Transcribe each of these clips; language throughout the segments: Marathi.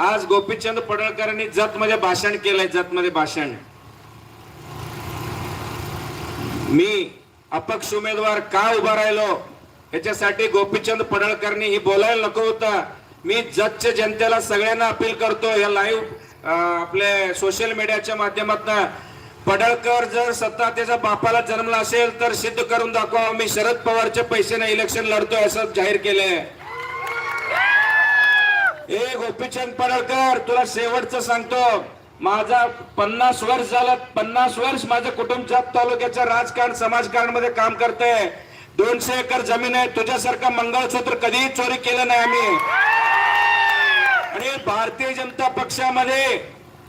आज गोपीचंद पडळकरांनी जतमध्ये भाषण केलंय जतमध्ये भाषण. मी अपक्ष उमेदवार का उभा राहिलो? याच्यासाठी गोपीचंद पडळकरनी ही बोलायला नको होतं. मी जतच्या जनतेला सगळ्यांना अपील करतो या लाईव्ह आपले सोशल मीडियाच्या माध्यमातून. पडळकर जर सत्ता त्याच्या बापाला जन्मला असेल तर सिद्ध करून दाखवा मी शरद पवारच्या पैशाने इलेक्शन लढतोय असं जाहीर केलंय. ए गोपीचंद पडळकर तुला शेवटचं सांगतो. माझा पन्नास वर्ष झालं पन्नास वर्ष माझं कुटुंबच्या तालुक्याच्या राजकारण समाजकारणमध्ये काम करते दोनशे एकर जमीन आहे तुझ्यासारखं मंगळसूत्र कधीही चोरी केलं नाही आम्ही. आणि भारतीय जनता पक्षामध्ये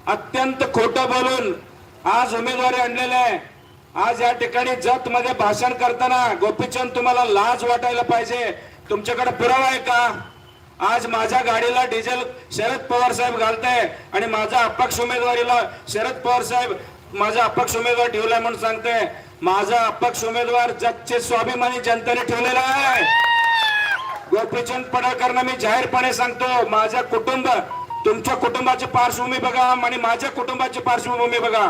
अत्यंत खोटं बोलून आज उमेदवारी आणलेले आहे. आज या ठिकाणी जत मध्ये भाषण करताना गोपीचंद तुम्हाला लाज वाटायला पाहिजे. तुमच्याकडे पुरावा आहे का? आज माझ्या गाडीला डिझेल शरद पवार साहेब घालताय आणि माझा अपक्ष उमेदवारीला शरद पवार साहेब माझा अपक्ष उमेदवार ठेवलाय म्हणून सांगते माझा अपक्ष उमेदवार जगचे स्वाभिमानी जनतेने ठेवलेला आहे. गोपीचंद पडळकरना मी जाहीरपणे सांगतो माझ्या कुटुंब तुमच्या कुटुंबाची पार्श्वभूमी बघा आणि माझ्या कुटुंबाची पार्श्वभूमी बघा.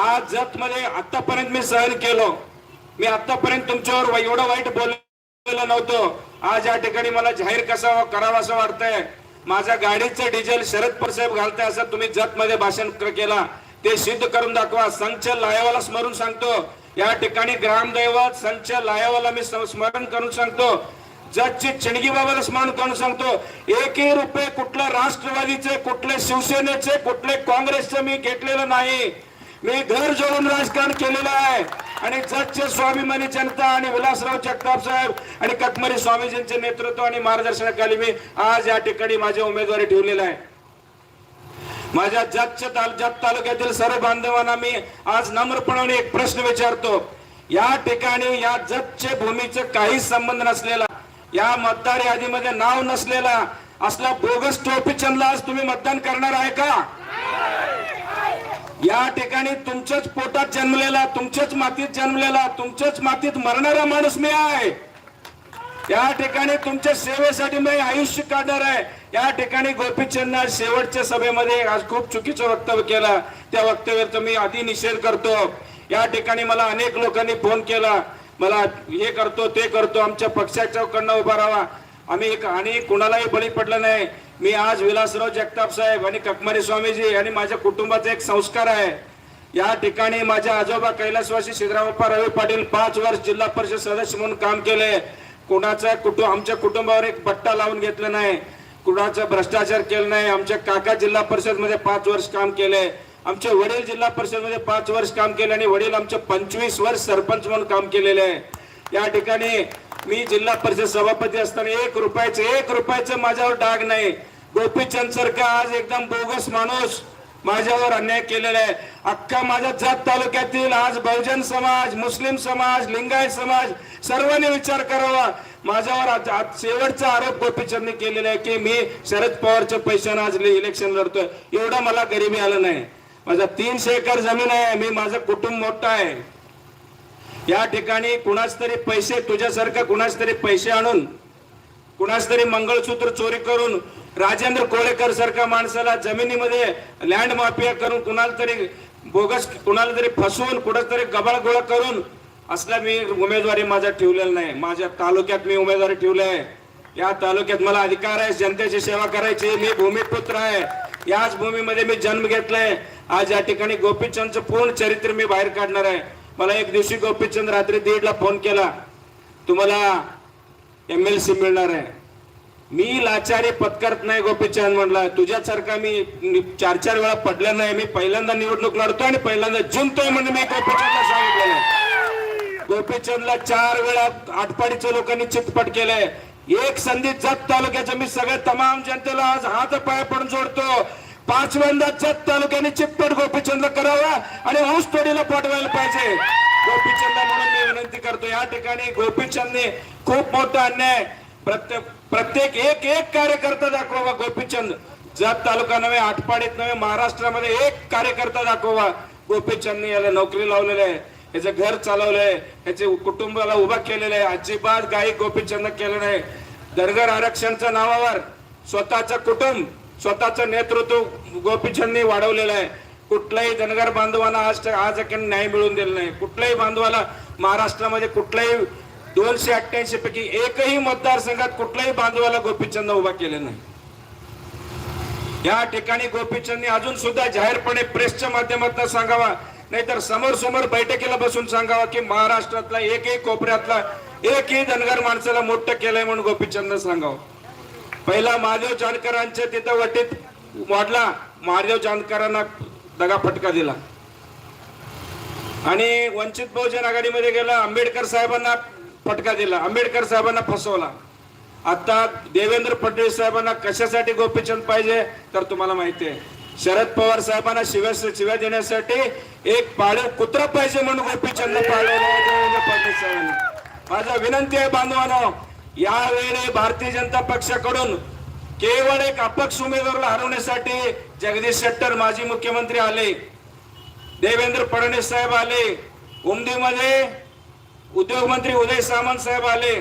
आज जत मध्ये आतापर्यंत मी सहन केलो. मी आतापर्यंत तुमच्यावर एवढं वाईट बोल नव्हतं. आज या ठिकाणी मला जाहीर कसा करावा असं वाटतंय. माझ्या गाडीचं डिझेल शरद पवार साहेब घालताय असं तुम्ही जत मध्ये भाषण केला. ते सिद्ध करून दाखवा. संच लायवाला स्मरून सांगतो. या ठिकाणी ग्रामदैवत संच लायवाला मी स्मरण करून सांगतो. जतची चिणगी बाबाला स्मरण करून सांगतो. एकही रुपये कुठल्या राष्ट्रवादीचे कुठले शिवसेनेचे कुठले काँग्रेसचे मी घेतलेलं नाही. मी घर जोडून राजकारण केलेलं आहे. आणि जगचे स्वाभिमानी जनता आणि विलासराव जगताप साहेब आणि कटमरी स्वामीजींचे नेतृत्व आणि मार्गदर्शनाखाली मी आज या ठिकाणी माझ्या उमेदवारी ठेवलेला आहे. माझ्या जगच्या ताल जत तालुक्यातील सर्व बांधवांना मी आज नम्रपणाने एक प्रश्न विचारतो. या ठिकाणी या जतचे भूमीचे काहीच संबंध नसलेला या मतदार यादीमध्ये नाव नसलेला असला बोगस टोपी चंदला आज तुम्ही मतदान करणार आहे का? या ठिकाणी तुमच्याच पोटात जन्मलेला तुमच्याच मातीत जन्मलेला तुमच्याच मातीत मरणारा माणूस मी आहे. या ठिकाणी तुमच्या सेवेसाठी मी आयुष्य काढणार आहे. या ठिकाणी गोपीचंद शेवटच्या सभेमध्ये आज खूप चुकीचं वक्तव्य केलं. त्या वक्तव्याचा मी आधी निषेध करतो. या ठिकाणी मला अनेक लोकांनी फोन केला. मला हे करतो ते करतो आमच्या पक्षाच्या कडनं उभा राहा. आम्ही एक आणि कुणालाही बळी पडलं नाही. मी आज विलासराव जगताप साहेब आणि ककमारी स्वामीजी आणि माझ्या कुटुंबाचा एक संस्कार आहे. या ठिकाणी माझ्या आजोबा कैलासवासी सिद्धरामप्पा रवी पाटील पाच वर्ष जिल्हा परिषद सदस्य म्हणून काम केले. कुणाचा कुटुंब आमच्या कुटुंबावर एक पट्टा लावून घेतला नाही. कुणाचा भ्रष्टाचार केला नाही. आमच्या काका जिल्हा परिषदमध्ये पाच वर्ष काम केले. आमचे वडील जिल्हा परिषदमध्ये पाच वर्ष काम केले आणि वडील आमचे पंचवीस वर्ष सरपंच म्हणून काम केलेले आहे. या ठिकाणी मी जिल्हा परिषद सभापती असताना एक रुपयाचं एक रुपयाचं माझ्यावर डाग नाही. गोपीचंद सरका आज एकदम बोगस माणूस माझ्यावर अन्याय केलेला आहे. अख्खा माझ्या जात तालुक्यातील आज बहुजन समाज मुस्लिम समाज लिंगायत समाज सर्वांनी विचार करावा. माझ्यावर आज आज शेवटचा आरोप गोपीचंदने केलेला आहे की मी शरद पवारच्या पैशाने आज इलेक्शन लढतोय. एवढं मला गरिबी आलं नाही. माझा तीनशे एकर जमीन आहे. मी माझं कुटुंब मोठं आहे. या ठिकाणी कुणाच तरी पैसे तुझ्यासारखं कुणाच तरी पैसे आणून कुणाच तरी मंगळसूत्र चोरी करून राजेंद्र कोळेकर सारख्या माणसाला जमिनीमध्ये लँड माफिया करून कुणाला तरी बोगस कुणाला तरी फसवून कुठंतरी तरी गबाळ गोळा करून असला मी उमेदवारी माझा ठेवलेला नाही. माझ्या तालुक्यात मी उमेदवारी ठेवली आहे. या तालुक्यात मला अधिकार आहे जनतेची सेवा करायची मी भूमिपुत्र आहे. याच भूमीमध्ये मी जन्म घेतलाय. आज या ठिकाणी गोपीचंदचं पूर्ण चरित्र मी बाहेर काढणार आहे. मला एक दिवशी गोपीचंद रात्री दीडला फोन केला तुम्हाला एम एल सी मिळणार आहे. मी लाचारी पत्करत नाही गोपीचंद म्हणला तुझ्यासारखा मी चार चार वेळा पडला नाही. मी पहिल्यांदा निवडणूक लढतो आणि पहिल्यांदा जिंकतोय म्हणून मी गोपीचंदला सांगितलं गोपीचंदला चार वेळा आटपाडीच्या लोकांनी चितपट केलंय. एक संधी जत तालुक्याचं मी सगळ्या तमाम जनतेला आज हात पाय पडून जोडतो. पाचव्यांदा जत तालुक्याने चितपट गोपीचंदला करावा आणि ऊस तोडीला पाठवायला पाहिजे. गोपीचंद म्हणून मी विनंती करतो या ठिकाणी गोपीचंदने खूप मोठा अन्याय प्रत्येक प्रत्येक एक एक कार्यकर्ता दाखवा गोपीचंद. जत तालुका नव्हे आठपाडीत नव्हे महाराष्ट्रामध्ये एक कार्यकर्ता दाखवा. गोपीचंदने याला नोकरी लावलेली आहे याचं घर चालवलंय याचे कुटुंबाला उभा केलेलं आहे. अजिबात गायी गोपीचंद केलं नाही. दरगर आरक्षणच्या नावावर स्वतःचं कुटुंब स्वतःचं नेतृत्व गोपीचंदनी वाढवलेलं आहे. कुठल्याही धनगर बांधवांना आज आज न्याय मिळून दिला नाही. कुठल्याही बांधवाला महाराष्ट्रामध्ये कुठल्याही दोनशे अठ्ठ्याऐंशी पैकी एकही मतदारसंघात कुठल्याही बांधवाला गोपीचंद उभा केले नाही. या ठिकाणी गोपीचंदनी अजून सुद्धा जाहीरपणे प्रेसच्या माध्यमातून सांगावा नाहीतर समोर समोर बैठकीला बसून सांगावा की महाराष्ट्रातला एकही कोपऱ्यातला एकही धनगर माणसाला मोठं केलंय म्हणून गोपीचंद सांगावं. पहिला महादेव जानकरांच्या तिथं वटीत वाढला. महादेव जानकरांना दगा फटका दिला. आणि वंचित बहुजन आघाडीमध्ये गेला आंबेडकर साहेबांना फटका दिला आंबेडकर साहेबांना फसवला. आता देवेंद्र फडणवीस साहेबांना कशासाठी गोपीचंद पाहिजे तर तुम्हाला माहिती आहे. शरद पवार साहेबांना शिव्या शिव्या देण्यासाठी एक पाळीव कुत्रा पाहिजे म्हणून गोपीचंद देवेंद्र फडणवीस साहेबांनी. माझा विनंती आहे बांधवांनो यावेळी भारतीय जनता पक्षाकडून केवळ एक अपक्ष उमेदवाराला हरवण्यासाठी जगदीश शेट्टर माजी मुख्यमंत्री आले. देवेंद्र फडणवीस साहेब आले. उमदीमध्ये उद्योग मंत्री उदय सामंत साहेब आले.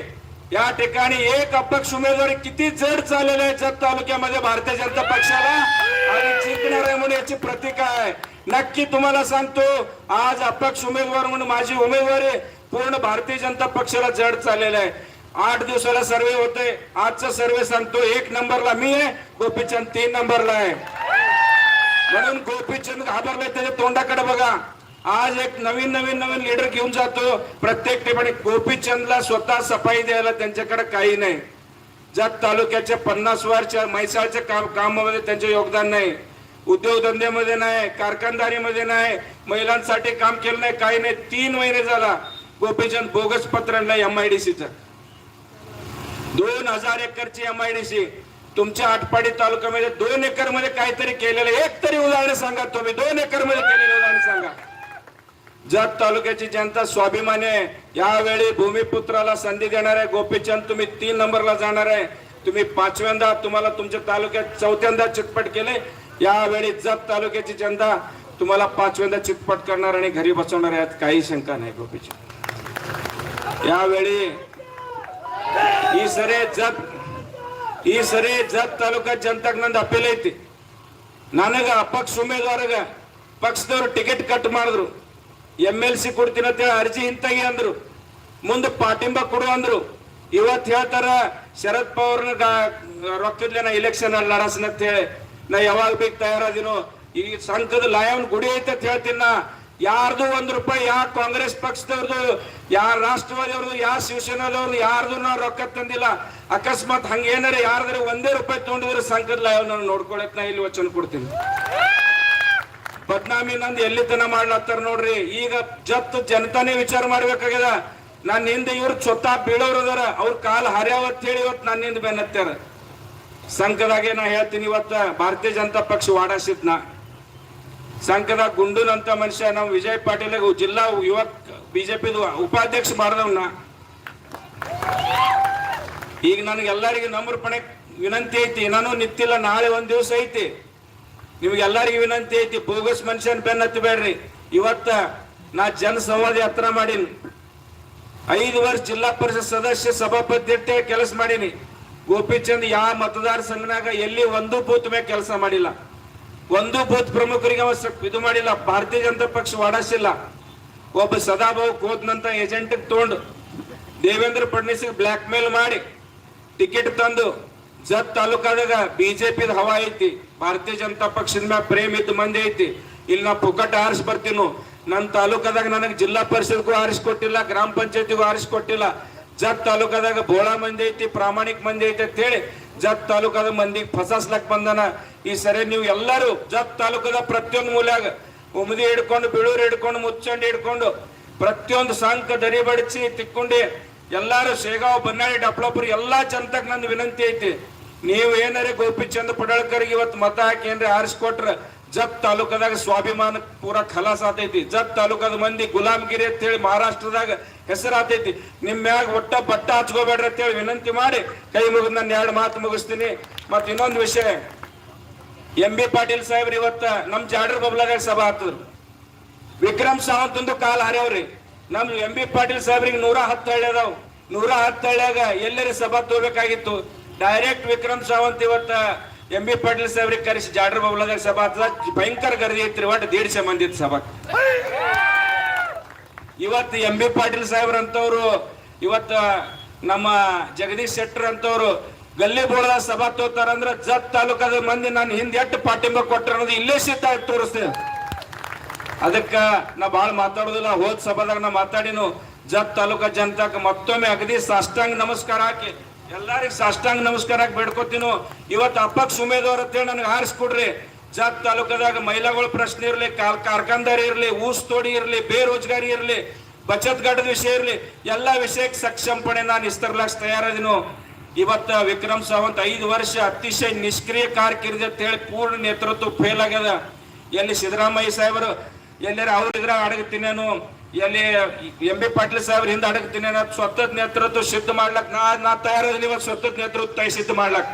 या ठिकाणी एक अपक्ष उमेदवार किती जड चाललेला आहे जत तालुक्यामध्ये भारतीय जनता पक्षाला आणि जिंकणार आहे म्हणून याची प्रतीक आहे. नक्की तुम्हाला सांगतो आज अपक्ष उमेदवार म्हणून माझी उमेदवारी पूर्ण भारतीय जनता पक्षाला जड चाललेला आहे. आठ दिवसाला सर्वे होते आजचा सर्वे सांगतो एक नंबरला मी आहे गोपीचंद तीन नंबरला आहे. म्हणून गोपीचंद घाबरले त्याच्या तोंडाकडे बघा. आज एक नवीन नवीन नवीन लीडर घेऊन जातो. प्रत्येक ठिकाणी गोपीचंदला स्वतः सफाई द्यायला त्यांच्याकडे काही नाही. जत तालुक्याच्या पन्नास वरच्या म्हैसाळच्या काम कामामध्ये त्यांचे योगदान नाही. उद्योगधंद्यामध्ये नाही कारखानदारीमध्ये नाही महिलांसाठी काम केलं नाही काही नाही. तीन महिने झाला. गोपीचंद बोगस पत्र नाही एम आय डी दोन हजार एकरची एम आय डी सी तुमच्या आटपाडी तालुक्यामध्ये दोन एकरमध्ये काहीतरी केलेलं एक तरी उदाहरण सांगा तुम्ही. दोन एकरमध्ये केलेलं उदाहरण सांगा. जत तालुक्याची जनता स्वाभिमानी आहे. यावेळी भूमिपुत्राला संधी देणार आहे. गोपीचंद तुम्ही तीन नंबरला जाणार आहे. तुम्ही पाचव्यांदा तुम्हाला तुमच्या तालुक्यात चौथ्यांदा चितपट केले. यावेळी जत तालुक्याची जनता तुम्हाला पाचव्यांदा चितपट करणार आणि घरी बसवणार आहे. यात काही शंका नाही गोपीचंद. यावेळी ಈ ಸರಿ ಜತ್ ಈ ಸರಿ ಜತ್ ತಾಲೂಕಾ ಜನತಾಗ ನಂದು ಅಪೀಲ್ ಐತಿ. ನನಗ ಅಪಕ್ಷ ಉಮೇದವಾರಗ ಪಕ್ಷದವ್ರು ಟಿಕೆಟ್ ಕಟ್ ಮಾಡಿದ್ರು. ಎಂ ಎಲ್ ಸಿ ಕೊಡ್ತೀನಂತ ಅರ್ಜಿ ಹಿಂತಾಗಿ ಅಂದ್ರು. ಮುಂದೆ ಪಾಟಿಂಬ ಕೊಡು ಅಂದ್ರು. ಇವತ್ ಹೇಳ್ತಾರ, ಶರದ್ ಪವಾರ್ನ ರೊಕ್ಕದ್ಲೆ ನಾ ಇಲೆಕ್ಷನ್ ಅಲ್ಲಿ ಅಂತ ಹೇಳಿ ನಾ ಯಾವಾಗ ಬೇಕು ತಯಾರದಿನೋ, ಈ ಸಂಘದ ಲಾಯವ್ನ ಗುಡಿ ಐತೆ ಅಂತ ಹೇಳ್ತೀನಿ ನಾ. ಯಾರ್ದು ಒಂದ್ ರೂಪಾಯಿ ಯಾವ ಕಾಂಗ್ರೆಸ್ ಪಕ್ಷದವ್ರದು ಯಾರ ರಾಷ್ಟ್ರವಾದಿಯವ್ರದ್ದು ಯಾವ ಶಿವಸೇನಾದವ್ರದ್ದು ಯಾರ್ದು ನಾ ರೊಕ್ಕ ತಂದಿಲ್ಲ. ಅಕಸ್ಮಾತ್ ಹಂಗೇನಾರ ಯಾರ್ದಾರ ಒಂದೇ ರೂಪಾಯಿ ತಗೊಂಡಿದ್ರೆ ಲಾಯವ್ ನಾನು ನೋಡ್ಕೊಳಕ್ ನಾ ಇಲ್ಲಿ ವಚನ ಕೊಡ್ತೀನಿ. ಬದ್ನಾಮಿ ನಂದು ಎಲ್ಲಿ ತನ ಮಾಡ್ಲತ್ತಾರ ನೋಡ್ರಿ. ಈಗ ಜತ್ ಜನತಾನೇ ವಿಚಾರ ಮಾಡ್ಬೇಕಾಗ್ಯದ. ನನ್ನ ಹಿಂದೆ ಇವ್ರ ಚೊತ್ತ ಬೀಳೋರು ಅದಾರ. ಅವ್ರ ಕಾಲ್ ಹರ್ಯಾವತ್ ಹೇಳಿ ಇವತ್ತು ನನ್ನ ಹಿಂದೆ ಬೆನ್ನತ್ತಾರ. ಸಂಘದಾಗೆ ನಾ ಹೇಳ್ತೀನಿ ಇವತ್ತ, ಭಾರತೀಯ ಜನತಾ ಪಕ್ಷ ವಾಡಾಸಿತ್ ನಾ ಗುಂಡುನಂತ ಗುಂಡೂನ್ ಮನುಷ್ಯ ನಾವು ವಿಜಯ್ ಪಾಟೀಲ್ ಜಿಲ್ಲಾ ಯುವ ಬಿಜೆಪಿ ಉಪಾಧ್ಯಕ್ಷ ಮಾಡಿದವ್ನ ಈಗ ನನಗೆ ಎಲ್ಲರಿಗೂ ನಂಬರ್ ವಿನಂತಿ ಐತಿ ನಾನು ನಿಂತಿಲ್ಲ, ನಾಳೆ ಒಂದ್ ದಿವಸ ಐತಿ. ನಿಮ್ಗೆಲ್ಲರಿಗೂ ವಿನಂತಿ ಐತಿ, ಬೋಗಸ್ ಮನುಷ್ಯನ ಬೆನ್ನ ಹತ್ತಬೇಡ್ರಿ. ಇವತ್ತ ನಾ ಜನ ಸಂವಾದ ಯಾತ್ರ ಮಾಡೀನಿ. ಐದು ವರ್ಷ ಜಿಲ್ಲಾ ಪರಿಷತ್ ಸದಸ್ಯ ಸಭಾಪತಿ ಕೆಲಸ ಮಾಡೀನಿ. ಗೋಪಿಚಂದ್ ಯಾವ ಮತದಾರ ಸಂಘನಾಗ ಎಲ್ಲಿ ಒಂದು ಬೂತ್ ಮೇಲೆ ಕೆಲಸ ಮಾಡಿಲ್ಲ. ಒಂದು ಬೂತ್ ಪ್ರಮುಖರಿಗೆ ಅವ ಇದು ಮಾಡಿಲ್ಲ. ಭಾರತೀಯ ಜನತಾ ಪಕ್ಷ ವಾಡಸಿಲ್ಲ. ಒಬ್ಬ ಸದಾಭಾವ್ ಕೋದ್ನಂತ ಏಜೆಂಟ್ ತಗೊಂಡು ದೇವೇಂದ್ರ ಫಡ್ನೀಸ್ ಬ್ಲ್ಯಾಕ್ ಮೇಲ್ ಮಾಡಿ ಟಿಕೆಟ್ ತಂದು ಜತ್ ತಾಲೂಕಾದಾಗ ಬಿಜೆಪಿ ಹವಾ ಐತಿ. ಭಾರತೀಯ ಜನತಾ ಪಕ್ಷದ ಮ್ಯಾಗ ಪ್ರೇಮ್ ಇದ್ದ ಮಂದಿ ಐತಿ. ಇಲ್ಲಿ ನಾ ಪುಕ್ಕಟ ಆರಿಸಿ ಬರ್ತೀನು? ನನ್ನ ತಾಲೂಕಾದಾಗ ನನಗೆ ಜಿಲ್ಲಾ ಪರಿಷತ್ಗೂ ಆರಿಸ್ಕೊಟ್ಟಿಲ್ಲ ಗ್ರಾಮ ಪಂಚಾಯತಿಗೂ ಆರಿಸ್ಕೊಟ್ಟಿಲ್ಲ ಜತ್ ತಾಲೂಕಾದಾಗ ಬೋಳ ಮಂದಿ ಐತಿ, ಪ್ರಾಮಾಣಿಕ ಮಂದಿ ಐತಿ ಅಂತ ಹೇಳಿ ಜತ್ ತಾಲೂಕಾದ ಮಂದಿಗೆ ಫಸಾಸ್ಲಕ್ ಬಂದನ. ಈ ಸರಿ ನೀವು ಎಲ್ಲರೂ ಜತ್ ತಾಲೂಕದ ಪ್ರತಿಯೊಂದು ಮೂಲ್ಯಾಗ ಉಮದಿ ಹಿಡ್ಕೊಂಡು, ಬೀಳೂರು ಹಿಡ್ಕೊಂಡು, ಮುಚ್ಚಂಡಿ ಹಿಡ್ಕೊಂಡು ಪ್ರತಿಯೊಂದು ಸಾಂಕ ದರಿ ಬಡಿಸಿ ತಿಕ್ಕೊಂಡಿ ಎಲ್ಲಾರು ಶೇಗಾವ್ ಬನ್ನಾಳಿ ಡೆವಲಪರ್ ಎಲ್ಲಾ ಜನತಾಗ ನಂದು ವಿನಂತಿ ಐತಿ. ನೀವು ಏನಾರೇ ಗೋಪಿಚಂದ್ ಪಡಳ್ಕರ್ಗೆ ಇವತ್ತು ಮತ ಹಾಕಿ ಏನ್ರಿ ಆರಿಸ್ಕೊಟ್ರ ಜತ್ ತಾಲೂಕದಾಗ ಸ್ವಾಭಿಮಾನ ಪೂರ ಖಲಾಸ ಆತೈತಿ. ಜತ್ ತಾಲೂಕದ ಮಂದಿ ಗುಲಾಮಗಿರಿ ಅಂತ ಹೇಳಿ ಮಹಾರಾಷ್ಟ್ರದಾಗ ಹೆಸರು ಆತೈತಿ. ನಿಮ್ ಮ್ಯಾಗ ಒಟ್ಟ ಬಟ್ಟ ಹಚ್ಕೋಬೇಡ್ರಿ ಅಂತ ಹೇಳಿ ವಿನಂತಿ ಮಾಡಿ ಕೈ ಮುಗಿದ್ ನಾನು ಎರಡು ಮಾತು ಮುಗಿಸ್ತೀನಿ. ಮತ್ ಇನ್ನೊಂದು ವಿಷಯ. ಎಂ ಬಿ ಪಾಟೀಲ್ ಸಾಹೇಬ್ರು ಇವತ್ತ ನಮ್ಮ ಜಾಡ್ರ ಬಬ್ಲಾದಾಗ ಸಭಾ ಆಗ್ತದ್ರು ವಿಕ್ರಮ್ ಸಾವಂತ್ ಒಂದು ಕಾಲ್ ಹಾರ್ಯಾವ್ರಿ. ನಮ್ ಎಂ ಬಿ ಪಾಟೀಲ್ ಸಾಹೇಬ್ರಿಗೆ ನೂರ ಹತ್ತು ಹಳ್ಳಿ ಅದಾವ್. ನೂರ ಹತ್ತು ಹಳ್ಳಿಯಾಗ ಎಲ್ಲರಿ ಸಭಾ ತೋಬೇಕಾಗಿತ್ತು ಡೈರೆಕ್ಟ್ ವಿಕ್ರಮ್ ಸಾವಂತ್ ಇವತ್ತ ಎಂ ಬಿ ಪಾಟೀಲ್ ಸಾಹೇಬ್ರಿಗೆ ಕರೆಸಿ ಜಾಡ್ರ ಬಬ್ಲದಾಗ ಸಭಾ ಭಯಂಕರ ಗರ್ದಿ ಐತ್ರಿ, ಒಟ್ಟು ದೇಡ್ಸೆ ಮಂದಿ ಸಭಾ ಇವತ್ತು ಎಂ ಬಿ ಪಾಟೀಲ್ ಸಾಹೇಬ್ರಂತವ್ರು, ಇವತ್ತು ನಮ್ಮ ಜಗದೀಶ್ ಶೆಟ್ಟರ್ ಅಂತವ್ರು ಗಲ್ಲಿ ಬೋಳದ ಸಭಾ ತೋತಾರಂದ್ರ ಜತ್ ತಾಲೂಕದ ಮಂದಿ ನಾನು ಹಿಂದೆ ಎಷ್ಟು ಪಾಟಿಂಬ ಕೊಟ್ಟರು ಅನ್ನೋದು ಇಲ್ಲೇ ಸಿದ್ಧ ತೋರಿಸ್ತೇವೆ ಅದಕ್ಕ ನಾ ಭಾಳ ಮಾತಾಡೋದಿಲ್ಲ, ಹೋದ್ ಸಭಾದಾಗ ನಾ ಮಾತಾಡಿನು, ಜತ್ ತಾಲೂಕಾ ಜನತಾಕ ಮತ್ತೊಮ್ಮೆ ಅಗದಿ ಸಾಷ್ಟಾಂಗ ನಮಸ್ಕಾರ ಹಾಕಿ ಎಲ್ಲಾರಿಗ ಸಾಷ್ಟಾಂಗ ನಮಸ್ಕಾರ ಬೇಡ್ಕೊತೀನು. ಇವತ್ತು ಅಪಕ್ಷ ಸುಮೇದವ್ರ ಅಂತೇಳಿ ನನಗೆ ಹಾರಿಸ್ಕೊಡ್ರಿ. ಜತ್ ತಾಲೂಕದಾಗ ಮಹಿಳಾಗಳ ಪ್ರಶ್ನೆ ಇರಲಿ, ಕಾಲ್ ಕಾರ್ಖಾನ್ದಾರಿ ಇರಲಿ, ಊಸ್ ತೋಡಿ ಇರಲಿ, ಬೇರೋಜ್ಗಾರಿ ಇರಲಿ, ಬಚತ್ ಘಟದ ವಿಷಯ ಇರಲಿ, ಎಲ್ಲಾ ವಿಷಯಕ್ಕೆ ಸಕ್ಷಮಪಣೆ ನಾನು ಇಸ್ತರ್ಲಾಕ್ಸ್ ತಯಾರದಿನು. ಇವತ್ತು ವಿಕ್ರಮ್ ಸಾವಂತ್ ಐದು ವರ್ಷ ಅತಿಶಯ ನಿಷ್ಕ್ರಿಯ ಕಾರ್ಕಿರ್ದಿ ಅಂತ ಹೇಳಿ ಪೂರ್ಣ ನೇತೃತ್ವ ಫೇಲ್ ಆಗ್ಯದ. ಎಲ್ಲಿ ಸಿದ್ದರಾಮಯ್ಯ ಸಾಹೇಬರು, ಎಲ್ಲರ ಅವ್ರ ಇದ್ರ ಅಡಗತೀನೇನು ಎಲ್ಲಿ ಎಂ ಬಿ ಪಾಟೀಲ್ ಸಾಹೇಬ್ರ ಹಿಂದೆ ಅಡಗ್ತೀನಿ ಸ್ವತಃ ನೇತೃತ್ವ ಸಿದ್ಧ ಮಾಡ್ಲಕ್ ನಾ ನಾ ತಯಾರದಿನಿ ಇವತ್ತು ಸ್ವತಃ ನೇತೃತ್ವ ತೈ ಸಿದ್ಧ ಮಾಡ್ಲಕ್.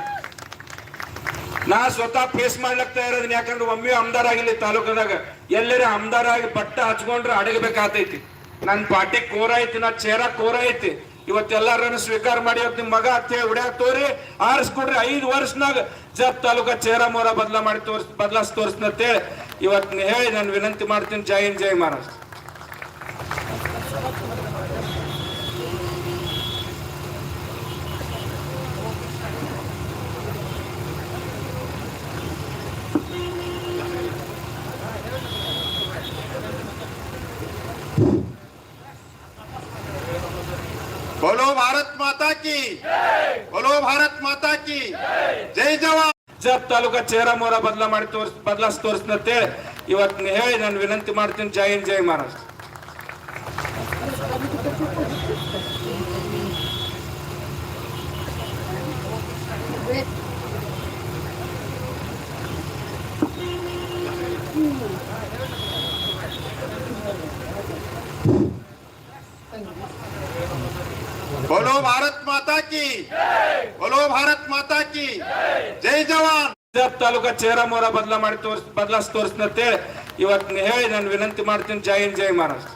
ನಾ ಸ್ವತಃ ಫೇಸ್ ಮಾಡ್ಲಕ್ ತಯಾರದಿನಿ ಯಾಕಂದ್ರೆ ಒಮ್ಮೆ ಅಮ್ದಾರ ಆಗಿಲ್ಲ ತಾಲೂಕದಾಗ, ಎಲ್ಲರ ಅಮ್ದಾರ ಆಗಿ ಪಟ್ಟ ಹಚ್ಕೊಂಡ್ರೆ ಅಡಗಬೇಕಾತೈತಿ. ನನ್ನ ಪಾರ್ಟಿ ಕೋರ ಐತಿ, ನಾ ಚೇರ ಕೋರ ಐತಿ. ಇವತ್ತೆಲ್ಲಾರನ್ನು ಸ್ವೀಕಾರ ಮಾಡಿ ಇವತ್ತು ನಿಮ್ಮ ಮಗ ಅತ್ತೆ ಹೊಡ್ಯಾಕ ತೋರಿ, ಆರಿಸ್ಕೊಡ್ರಿ. ಐದು ವರ್ಷನಾಗ ಜಪ್ ತಾಲೂಕ ಚೇರ ಮೋರ ಬದಲಾ ಮಾಡಿ ತೋರ್ಸ್ ಬದಲಾಸ್ ತೋರಿಸ್ನಂತೇಳಿ ಇವತ್ತು ಹೇಳಿ, ನಾನು ವಿನಂತಿ ಮಾಡ್ತೀನಿ. ಜೈ ಹಿಂದ್, ಜೈ ಮಹಾರಾಜ್ की बोलो भारत माता की जय जवान ಜತ್ ತಾಲೂಕ ಚೇರ ಮೋರ ಬದಲಾ ಮಾಡಿ ತೋರ್ಸ್ ಬದಲಾಸ್ ತೋರಿಸ್ನಂತೇಳಿ ಇವತ್ತು ಹೇಳಿ ನಾನು ವಿನಂತಿ ಮಾಡ್ತೀನಿ ಜೈ ಹಿಂದ್ ಜೈ ಮಹಾರಾಜ್ ತಾಲೂಕ ಚೇರ ಮೋರ ಬದಲಾ ಮಾಡಿ ತೋರ್ಸ್ ಬದಲಾಸ್ ತೋರಿಸ್ನಂತೇಳಿ ಇವತ್ತು ಹೇಳಿ ನಾನು ವಿನಂತಿ ಮಾಡ್ತೀನಿ ಜೈ ಹಿಂದ್ ಜೈ ಮಹಾರಾಜ್